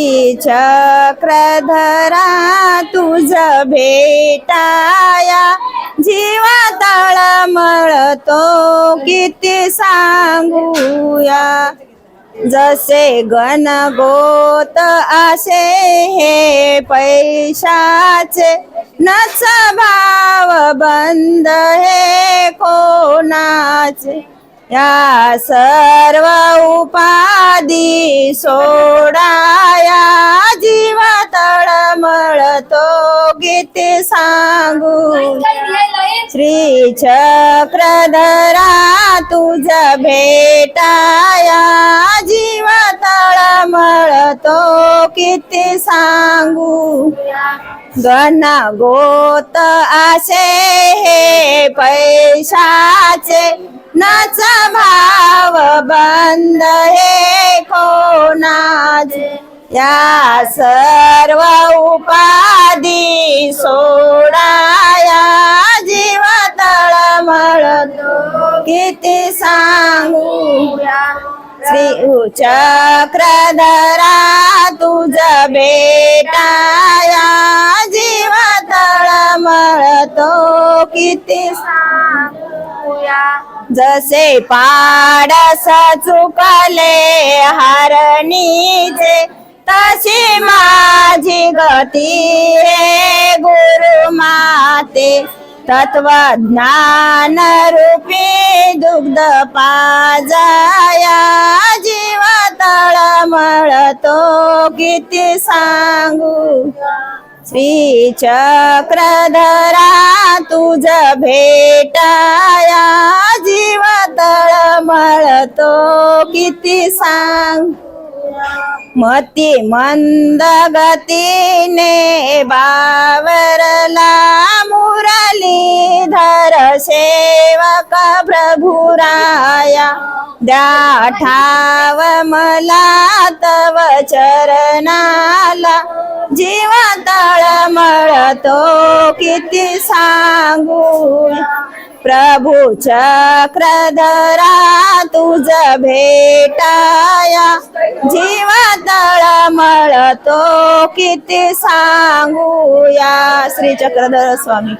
श्री चक्रधरा तुझ भेटाया. जीवा तळमळतो किती सांगूया. जसे गणगोत असे हे पैशाचे. नच भाव बंद हे कोणाचे? या सर्व उपाधी सोडा. सांगू. श्री चक्रधरा तुझ भेटाया जीव तळमळतो किती सांगू. गण गोत असे हे पैशाचे नच भाव बंद हे कोणाचे? या सर्व उपाधी सोडाया जीव तळमळतो किती सांगू श्री चक्रधरा तुझ बेटाया जीव तळमळतो किती सांगूया जसे पाडस चुकले हरणीचे तशी माझी गती हे गुरु माते. तत्वज्ञान रूपी दुग्ध पाजाया जीव तळमळतो किती सांगू. श्री चक्रधरा तुझ भेटाया जीव तळमळतो किती सांग. मती मंद गतीने बावरला मुरलीधर सेवक प्रभुराया. द्या ठाव मला तव चरणाला. जीव तळमळतो किती सांगू प्रभू चक्रधरा तुझ भेटाया. मळतो किती सांगूया श्री चक्रधर स्वामी